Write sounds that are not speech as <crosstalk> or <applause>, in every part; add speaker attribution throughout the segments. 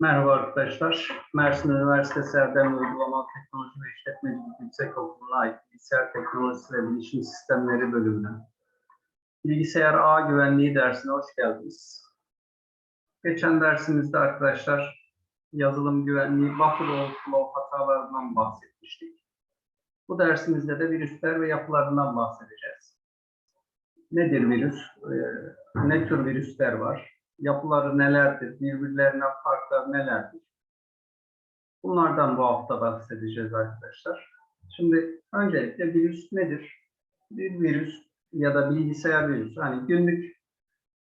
Speaker 1: Merhaba arkadaşlar. Mersin Üniversitesi Erdem Uygulama Teknoloji ve İşletmecilik Yüksekokulu'na ait Bilgisayar Teknolojisi ve Bilişim Sistemleri bölümüne Bilgisayar Ağ Güvenliği dersine hoş geldiniz. Geçen dersimizde arkadaşlar yazılım güvenliği buffer overflow hatalarından bahsetmiştik. Bu dersimizde de virüsler ve yapılarından bahsedeceğiz. Nedir virüs? Ee, ne tür virüsler var? Yapıları nelerdir, birbirlerinden farklar nelerdir? Bunlardan bu hafta bahsedeceğiz arkadaşlar. Şimdi öncelikle virüs nedir? Bir virüs ya da bilgisayar virüsü. Hani günlük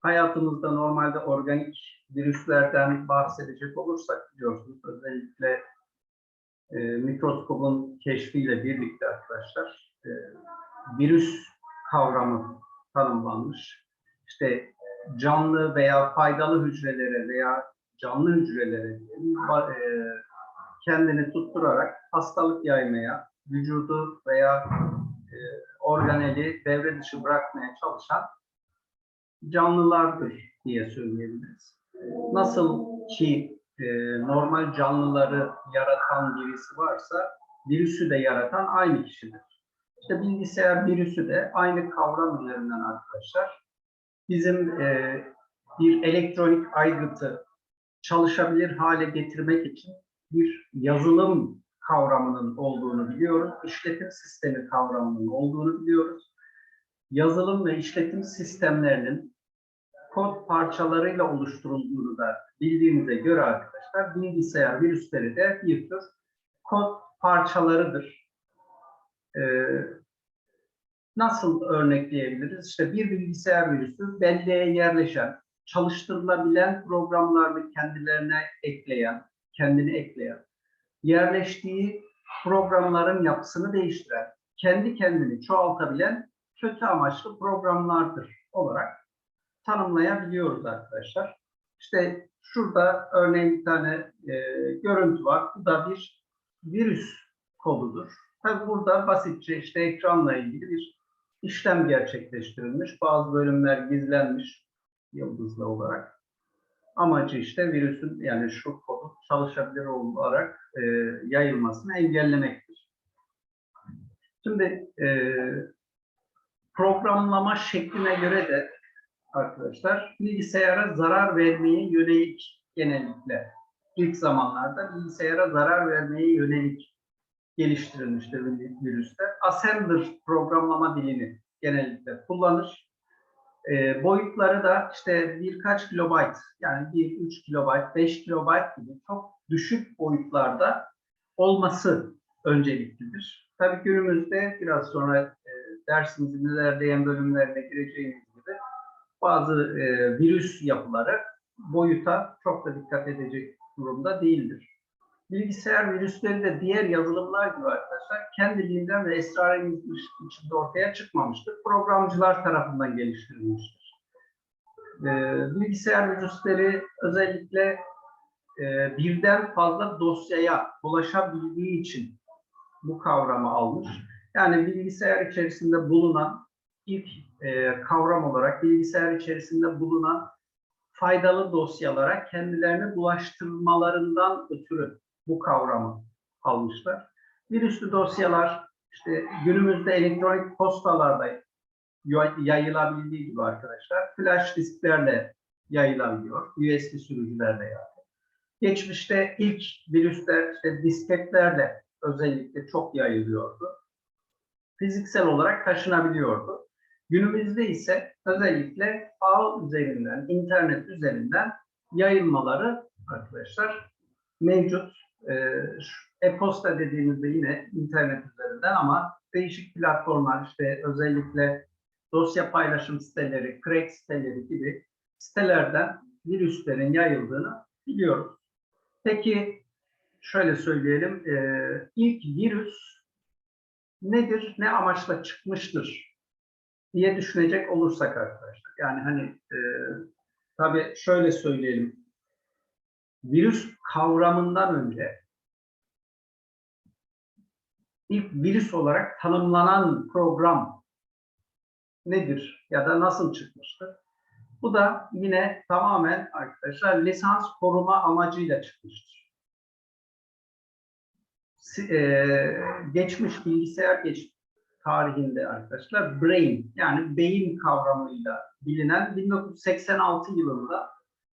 Speaker 1: hayatımızda normalde organik virüslerden bahsedecek olursak biliyorsunuz özellikle e, mikroskopun keşfiyle birlikte arkadaşlar e, virüs kavramı tanımlanmış. İşte canlı veya faydalı hücrelere veya canlı hücrelere e, kendini tutturarak hastalık yaymaya, vücudu veya e, organeli devre dışı bırakmaya çalışan canlılardır diye söyleyebiliriz. Nasıl ki e, normal canlıları yaratan birisi varsa virüsü de yaratan aynı kişidir. İşte bilgisayar virüsü de aynı kavram üzerinden arkadaşlar bizim e, bir elektronik aygıtı çalışabilir hale getirmek için bir yazılım kavramının olduğunu biliyoruz. İşletim sistemi kavramının olduğunu biliyoruz. Yazılım ve işletim sistemlerinin kod parçalarıyla oluşturulduğunu da bildiğimize göre arkadaşlar bilgisayar virüsleri de bir tür kod parçalarıdır. Ee, nasıl örnekleyebiliriz? İşte bir bilgisayar virüsü belleğe yerleşen, çalıştırılabilen programlarını kendilerine ekleyen, kendini ekleyen, yerleştiği programların yapısını değiştiren, kendi kendini çoğaltabilen kötü amaçlı programlardır olarak tanımlayabiliyoruz arkadaşlar. İşte şurada örneğin bir tane e, görüntü var. Bu da bir virüs kodudur. Tabi burada basitçe işte ekranla ilgili bir işlem gerçekleştirilmiş. Bazı bölümler gizlenmiş yıldızlı olarak. Amacı işte virüsün yani şu kodun çalışabilir olarak e, yayılmasını engellemektir. Şimdi e, programlama şekline göre de arkadaşlar bilgisayara zarar vermeye yönelik genellikle ilk zamanlarda bilgisayara zarar vermeye yönelik geliştirilmiştir virüsler. Assembler programlama dilini genellikle kullanır. E, boyutları da işte birkaç kilobayt yani 1, 3 kilobayt, 5 kilobayt gibi çok düşük boyutlarda olması önceliklidir. Tabii günümüzde biraz sonra e, dersimizin ilerleyen bölümlerine gireceğimiz gibi bazı e, virüs yapıları boyuta çok da dikkat edecek durumda değildir bilgisayar virüsleri de diğer yazılımlar gibi arkadaşlar kendiliğinden ve esrarengiz içinde ortaya çıkmamıştır. Programcılar tarafından geliştirilmiştir. Ee, bilgisayar virüsleri özellikle e, birden fazla dosyaya ulaşabildiği için bu kavramı almış. Yani bilgisayar içerisinde bulunan ilk e, kavram olarak bilgisayar içerisinde bulunan faydalı dosyalara kendilerini bulaştırmalarından ötürü bu kavramı almışlar. Virüslü dosyalar işte günümüzde elektronik postalarda yayılabildiği gibi arkadaşlar flash disklerle yayılabiliyor. USB sürücülerle yani. Geçmişte ilk virüsler işte disketlerle özellikle çok yayılıyordu. Fiziksel olarak taşınabiliyordu. Günümüzde ise özellikle ağ üzerinden, internet üzerinden yayılmaları arkadaşlar mevcut e-posta dediğimizde yine internet üzerinden ama değişik platformlar işte özellikle dosya paylaşım siteleri, crack siteleri gibi sitelerden virüslerin yayıldığını biliyoruz. Peki şöyle söyleyelim, e, ilk virüs nedir, ne amaçla çıkmıştır diye düşünecek olursak arkadaşlar. Yani hani e, tabii şöyle söyleyelim, virüs kavramından önce ilk virüs olarak tanımlanan program nedir ya da nasıl çıkmıştır? Bu da yine tamamen arkadaşlar lisans koruma amacıyla çıkmıştır. Eee, geçmiş bilgisayar geç tarihinde arkadaşlar brain yani beyin kavramıyla bilinen 1986 yılında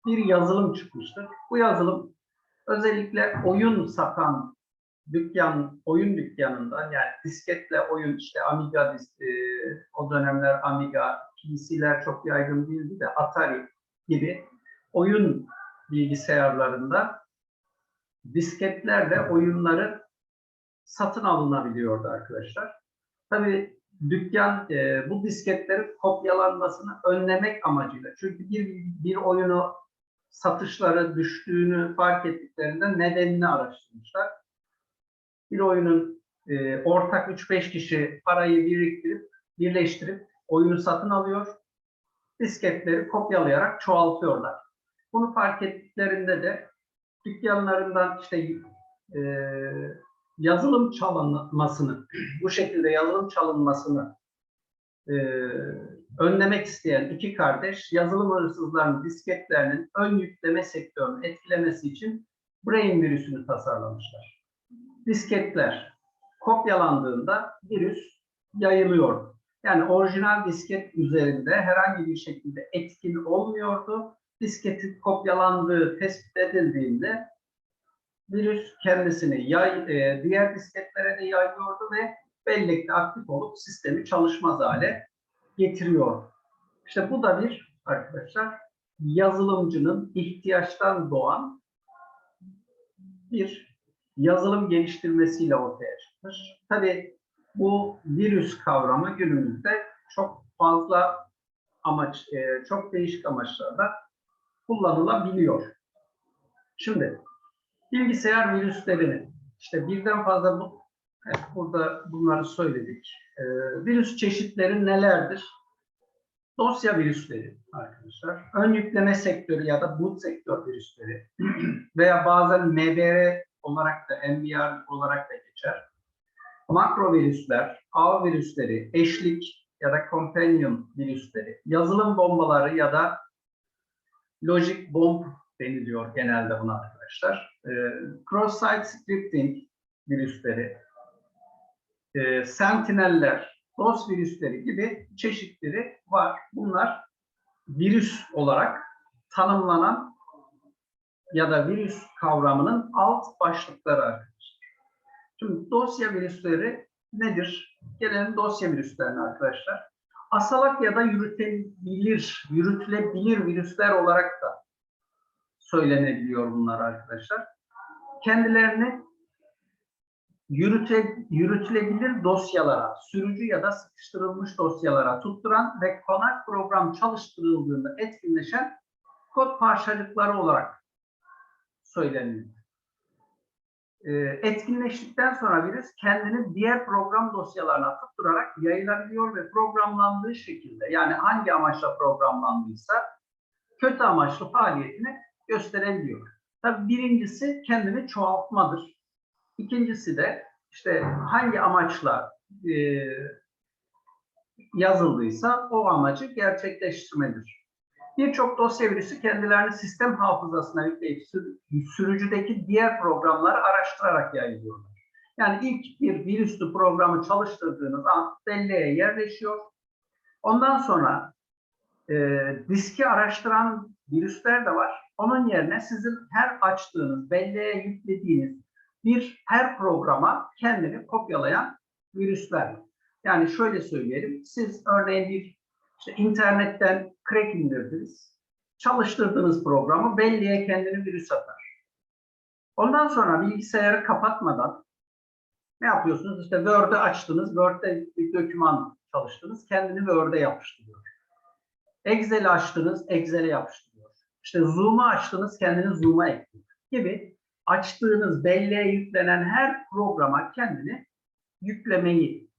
Speaker 1: bir yazılım çıkmıştır. Bu yazılım özellikle oyun satan dükkan, oyun dükkanından yani disketle oyun işte Amiga, e, o dönemler Amiga, PC'ler çok yaygın değildi de Atari gibi oyun bilgisayarlarında disketlerle oyunları satın alınabiliyordu arkadaşlar. Tabii dükkan e, bu disketlerin kopyalanmasını önlemek amacıyla. Çünkü bir, bir oyunu satışları düştüğünü fark ettiklerinde nedenini araştırmışlar. Bir oyunun e, ortak 3-5 kişi parayı biriktirip, birleştirip oyunu satın alıyor. Disketleri kopyalayarak çoğaltıyorlar. Bunu fark ettiklerinde de dükkanlarından işte e, yazılım çalınmasını, bu şekilde yazılım çalınmasını e, önlemek isteyen iki kardeş yazılım hırsızlarının disketlerinin ön yükleme sektörünü etkilemesi için Brain virüsünü tasarlamışlar. Disketler kopyalandığında virüs yayılıyor. Yani orijinal disket üzerinde herhangi bir şekilde etkin olmuyordu. Disketin kopyalandığı tespit edildiğinde virüs kendisini yay, e, diğer disketlere de yayıyordu ve bellekte aktif olup sistemi çalışmaz hale getiriyor. İşte bu da bir arkadaşlar yazılımcının ihtiyaçtan doğan bir yazılım geliştirmesiyle ortaya çıkmış. Tabii bu virüs kavramı günümüzde çok fazla amaç, e, çok değişik amaçlarda kullanılabiliyor. Şimdi bilgisayar virüslerini işte birden fazla bu, hep burada bunları söyledik. Ee, virüs çeşitleri nelerdir? Dosya virüsleri arkadaşlar. Ön yükleme sektörü ya da boot sektör virüsleri <clears throat> veya bazen MBR olarak da MBR olarak da geçer. Makro virüsler, ağ virüsleri, eşlik ya da companion virüsleri, yazılım bombaları ya da logic bomb deniliyor genelde buna arkadaşlar. Ee, Cross-site scripting virüsleri, e, sentineller, DOS virüsleri gibi çeşitleri var. Bunlar virüs olarak tanımlanan ya da virüs kavramının alt başlıkları arkadaşlar. Şimdi dosya virüsleri nedir? Gelelim dosya virüslerine arkadaşlar. Asalak ya da yürütebilir, yürütülebilir virüsler olarak da söylenebiliyor bunlar arkadaşlar. Kendilerini yürüte, yürütülebilir dosyalara, sürücü ya da sıkıştırılmış dosyalara tutturan ve konak program çalıştırıldığında etkinleşen kod parçacıkları olarak söyleniyor. Ee, etkinleştikten sonra virüs kendini diğer program dosyalarına tutturarak yayılabiliyor ve programlandığı şekilde yani hangi amaçla programlandıysa kötü amaçlı faaliyetini gösterebiliyor. Tabii birincisi kendini çoğaltmadır. İkincisi de işte hangi amaçla e, yazıldıysa o amacı gerçekleştirmedir. Birçok dosya virüsü kendilerini sistem hafızasına yükleyip sürücüdeki diğer programları araştırarak yayılıyorlar. Yani ilk bir virüslü programı çalıştırdığınız an belleğe yerleşiyor. Ondan sonra e, diski araştıran virüsler de var. Onun yerine sizin her açtığınız, belleğe yüklediğiniz bir her programa kendini kopyalayan virüsler. Yani şöyle söyleyelim, siz örneğin bir işte internetten crack indirdiniz, çalıştırdığınız programı belleğe kendini virüs atar. Ondan sonra bilgisayarı kapatmadan ne yapıyorsunuz? İşte Word'ü açtınız, Word'de bir doküman çalıştınız, kendini Word'e yapıştırıyor. Excel'i açtınız, Excel'e yapıştırıyor. İşte Zoom'u açtınız, kendini Zoom'a ekliyor gibi açtığınız belleğe yüklenen her programa kendini yüklemeyi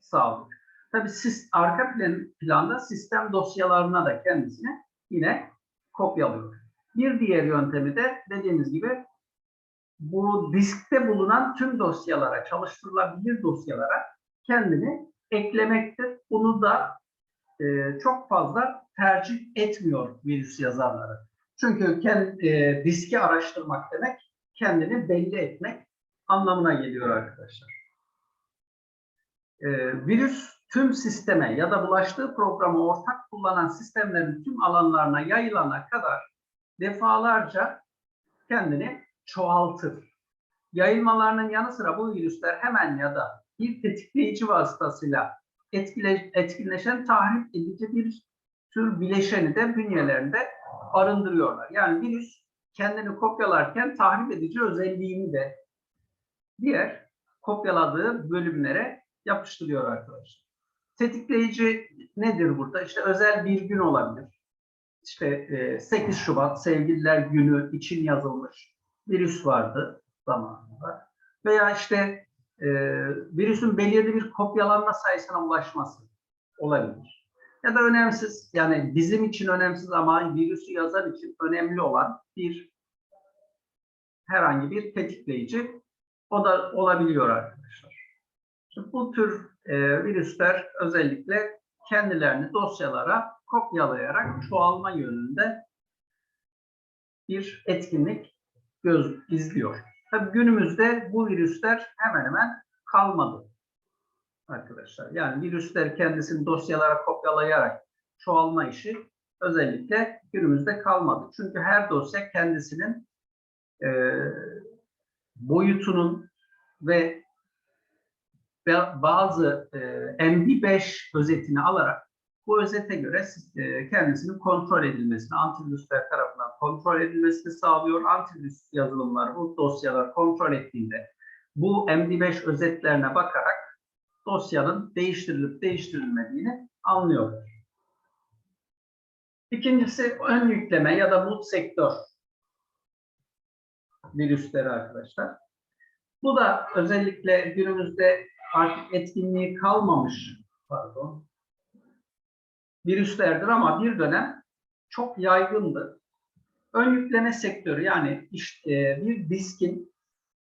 Speaker 1: sağlıyor. Tabii siz arka plan, planda sistem dosyalarına da kendisini yine kopyalıyor. Bir diğer yöntemi de dediğimiz gibi bu diskte bulunan tüm dosyalara, çalıştırılabilir dosyalara kendini eklemektir. Bunu da e, çok fazla tercih etmiyor virüs yazarları. Çünkü kendi, e, riski araştırmak demek kendini belli etmek anlamına geliyor arkadaşlar. E, virüs tüm sisteme ya da bulaştığı programı ortak kullanan sistemlerin tüm alanlarına yayılana kadar defalarca kendini çoğaltır. Yayılmalarının yanı sıra bu virüsler hemen ya da bir tetikleyici vasıtasıyla etkile, etkinleşen tahrip edici bir tür bileşeni de bünyelerinde barındırıyorlar. Yani virüs kendini kopyalarken tahrip edici özelliğini de diğer kopyaladığı bölümlere yapıştırıyor arkadaşlar. Tetikleyici nedir burada? İşte özel bir gün olabilir. İşte e, 8 Şubat Sevgililer Günü için yazılmış virüs vardı zamanında. Veya işte e, virüsün belirli bir kopyalanma sayısına ulaşması olabilir. Ya da önemsiz, yani bizim için önemsiz ama virüsü yazan için önemli olan bir herhangi bir tetikleyici o da olabiliyor arkadaşlar. Şimdi bu tür e, virüsler özellikle kendilerini dosyalara kopyalayarak çoğalma yönünde bir etkinlik göz izliyor. Tabii günümüzde bu virüsler hemen hemen kalmadı arkadaşlar. Yani virüsler kendisini dosyalara kopyalayarak çoğalma işi özellikle günümüzde kalmadı. Çünkü her dosya kendisinin e, boyutunun ve bazı e, MD5 özetini alarak bu özete göre e, kendisinin kontrol edilmesini, antivirüsler tarafından kontrol edilmesini sağlıyor. Antivirüs yazılımlar bu dosyalar kontrol ettiğinde bu MD5 özetlerine bakarak dosyanın değiştirilip değiştirilmediğini anlıyorlar. İkincisi ön yükleme ya da boot sektör virüsleri arkadaşlar. Bu da özellikle günümüzde artık etkinliği kalmamış pardon virüslerdir ama bir dönem çok yaygındı. Ön yükleme sektörü yani işte bir diskin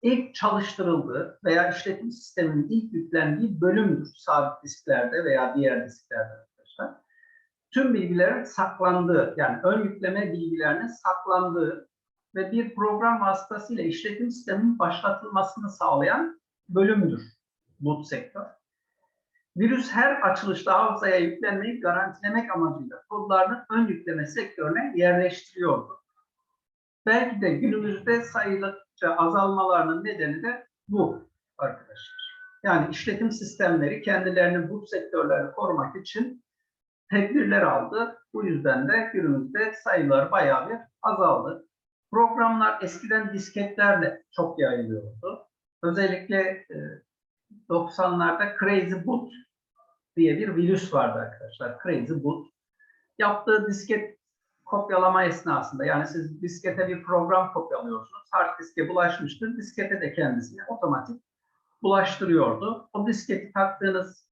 Speaker 1: ilk çalıştırıldığı veya işletim sisteminin ilk yüklendiği bölümdür sabit disklerde veya diğer disklerde arkadaşlar. Tüm bilgilerin saklandığı yani ön yükleme bilgilerinin saklandığı ve bir program vasıtasıyla işletim sisteminin başlatılmasını sağlayan bölümdür boot sektör. Virüs her açılışta hafızaya yüklenmeyi garantilemek amacıyla kodlarını ön yükleme sektörüne yerleştiriyordu. Belki de günümüzde sayılıkça azalmalarının nedeni de bu arkadaşlar. Yani işletim sistemleri kendilerini bu sektörlerini korumak için tedbirler aldı. Bu yüzden de günümüzde sayılar bayağı bir azaldı. Programlar eskiden disketlerle çok yayılıyordu. Özellikle 90'larda Crazy Boot diye bir virüs vardı arkadaşlar. Crazy Boot. Yaptığı disket kopyalama esnasında yani siz diskete bir program kopyalıyorsunuz. Hard diske bulaşmıştır. Diskete de kendisini otomatik bulaştırıyordu. O disketi taktığınız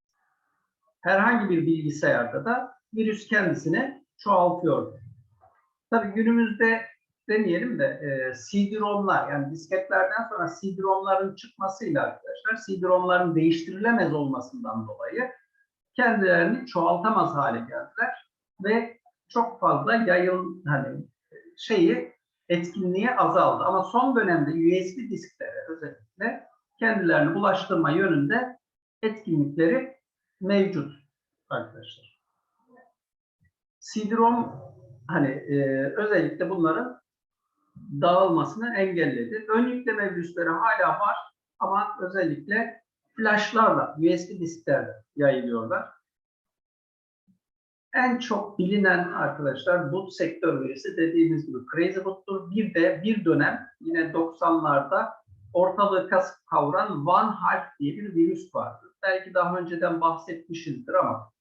Speaker 1: herhangi bir bilgisayarda da virüs kendisini çoğaltıyordu. Tabii günümüzde demeyelim de e, CD-ROM'lar yani disketlerden sonra CD-ROM'ların çıkmasıyla arkadaşlar CD-ROM'ların değiştirilemez olmasından dolayı kendilerini çoğaltamaz hale geldiler ve çok fazla yayıl hani şeyi etkinliği azaldı. Ama son dönemde USB disklere özellikle kendilerini ulaştırma yönünde etkinlikleri mevcut arkadaşlar. CD-ROM hani e, özellikle bunların dağılmasını engelledi. Ön yükleme virüsleri hala var ama özellikle flashlarla, USB disklerle yayılıyorlar. En çok bilinen arkadaşlar boot sektör virüsü dediğimiz gibi Crazy Boot'tur. Bir de bir dönem yine 90'larda ortalığı kasıp kavuran One Half diye bir virüs vardı. Belki daha önceden bahsetmişizdir ama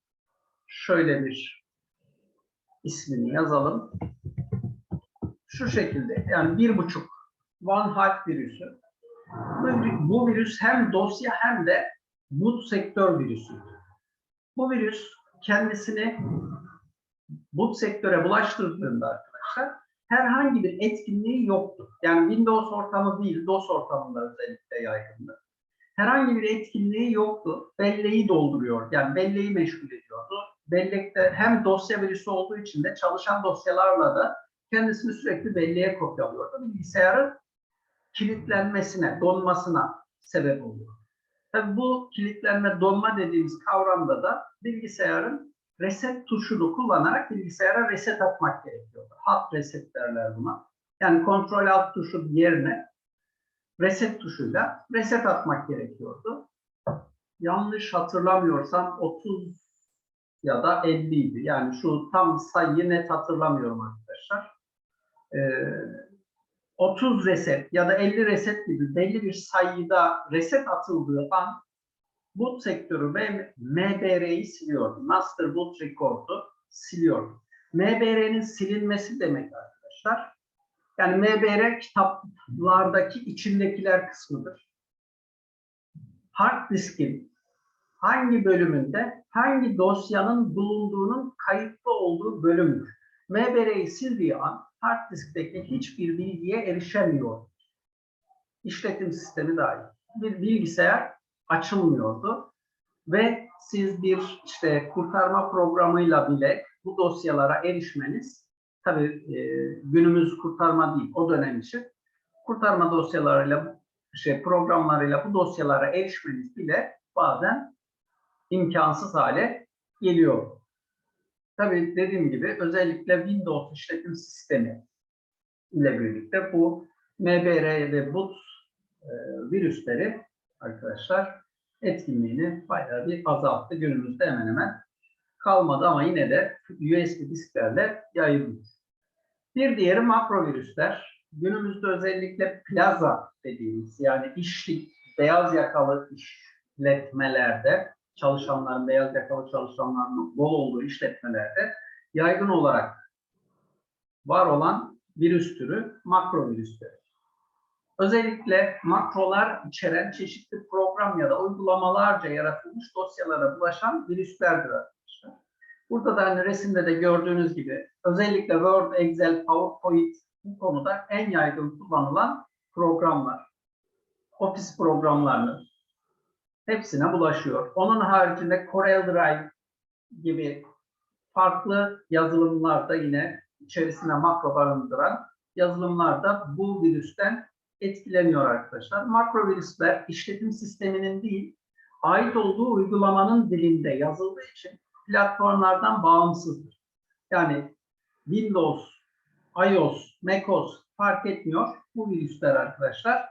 Speaker 1: şöyle bir ismini yazalım şu şekilde yani bir buçuk One Half virüsü. Bu virüs hem dosya hem de boot sektör virüsü. Bu virüs kendisini boot sektöre bulaştırdığında arkadaşlar herhangi bir etkinliği yoktu. Yani Windows ortamı değil, DOS ortamında özellikle yaygındı. Herhangi bir etkinliği yoktu. Belleği dolduruyor. Yani belleği meşgul ediyordu. bellekte hem dosya virüsü olduğu için de çalışan dosyalarla da kendisini sürekli belleğe kopyalıyordu. Bilgisayarın kilitlenmesine, donmasına sebep oluyor. Tabii bu kilitlenme, donma dediğimiz kavramda da bilgisayarın reset tuşunu kullanarak bilgisayara reset atmak gerekiyordu. Hot reset derler buna. Yani kontrol alt tuşu yerine reset tuşuyla reset atmak gerekiyordu. Yanlış hatırlamıyorsam 30 ya da 50 idi. Yani şu tam sayıyı net hatırlamıyorum arkadaşlar. Ee, 30 reset ya da 50 reset gibi belli bir sayıda reset atıldığı an boot sektörü ve MBR'yi siliyordu. Master Boot Record'u siliyordu. MBR'nin silinmesi demek arkadaşlar. Yani MBR kitaplardaki içindekiler kısmıdır. Hard diskin hangi bölümünde hangi dosyanın bulunduğunun kayıtlı olduğu bölümdür. MBR'yi sildiği an hard diskteki hiçbir bilgiye erişemiyor. İşletim sistemi dahil. Bir bilgisayar açılmıyordu ve siz bir işte kurtarma programıyla bile bu dosyalara erişmeniz tabii e, günümüz kurtarma değil o dönem için kurtarma dosyalarıyla şey programlarıyla bu dosyalara erişmeniz bile bazen imkansız hale geliyor. Tabii dediğim gibi özellikle Windows işletim sistemi ile birlikte bu MBR ve boot e, virüsleri arkadaşlar etkinliğini bayağı bir azalttı. Günümüzde hemen hemen kalmadı ama yine de USB disklerle yayılıyor. Bir diğeri makro virüsler. Günümüzde özellikle plaza dediğimiz yani işlik, beyaz yakalı işletmelerde çalışanların, beyaz yakalı çalışanların bol olduğu işletmelerde yaygın olarak var olan virüs türü makro virüsleri. Özellikle makrolar içeren çeşitli program ya da uygulamalarca yaratılmış dosyalara bulaşan virüslerdir arkadaşlar. Burada da hani resimde de gördüğünüz gibi özellikle Word, Excel, PowerPoint bu konuda en yaygın kullanılan programlar. Office programlarını hepsine bulaşıyor. Onun haricinde Corel gibi farklı yazılımlarda yine içerisine makro barındıran yazılımlarda bu virüsten etkileniyor arkadaşlar. Makro virüsler işletim sisteminin değil, ait olduğu uygulamanın dilinde yazıldığı için platformlardan bağımsızdır. Yani Windows, iOS, macOS fark etmiyor. Bu virüsler arkadaşlar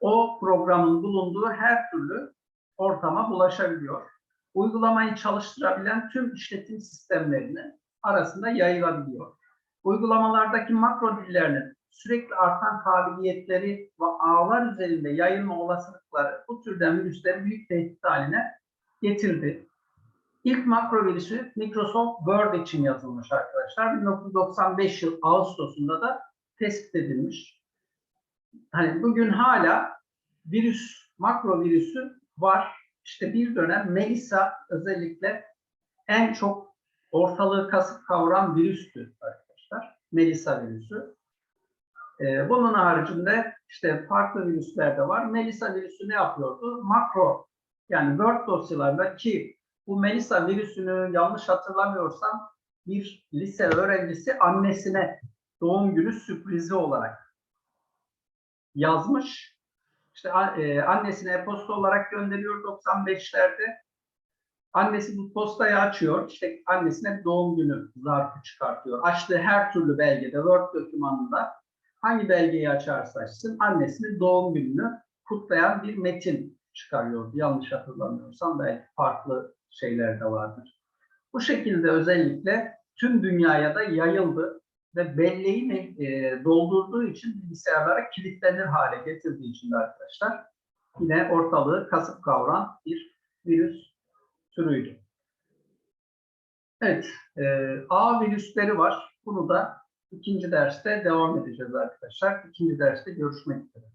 Speaker 1: o programın bulunduğu her türlü ortama bulaşabiliyor. Uygulamayı çalıştırabilen tüm işletim sistemlerinin arasında yayılabiliyor. Uygulamalardaki makro dillerinin sürekli artan kabiliyetleri ve ağlar üzerinde yayılma olasılıkları bu türden virüsleri büyük tehdit haline getirdi. İlk makro virüsü Microsoft Word için yazılmış arkadaşlar. 1995 yıl Ağustos'unda da tespit edilmiş. Hani bugün hala virüs, makro virüsü var. İşte bir dönem Melissa özellikle en çok ortalığı kasıp kavuran virüstü arkadaşlar. Melissa virüsü. Ee, bunun haricinde işte farklı virüsler de var. Melissa virüsü ne yapıyordu? Makro yani Word dosyalarında ki bu Melissa virüsünü yanlış hatırlamıyorsam bir lise öğrencisi annesine doğum günü sürprizi olarak yazmış. İşte e, annesine e-posta olarak gönderiyor 95'lerde. Annesi bu postayı açıyor. İşte annesine doğum günü zarfı çıkartıyor. Açtığı her türlü belgede, Word dokümanında hangi belgeyi açarsa açsın annesinin doğum gününü kutlayan bir metin çıkarıyordu. Yanlış hatırlamıyorsam belki farklı şeyler de vardır. Bu şekilde özellikle tüm dünyaya da yayıldı ve belleğini e, doldurduğu için bilgisayarlara kilitlenir hale getirdiği için de arkadaşlar yine ortalığı kasıp kavuran bir virüs türüydü. Evet, e, A virüsleri var. Bunu da ikinci derste devam edeceğiz arkadaşlar. İkinci derste görüşmek üzere.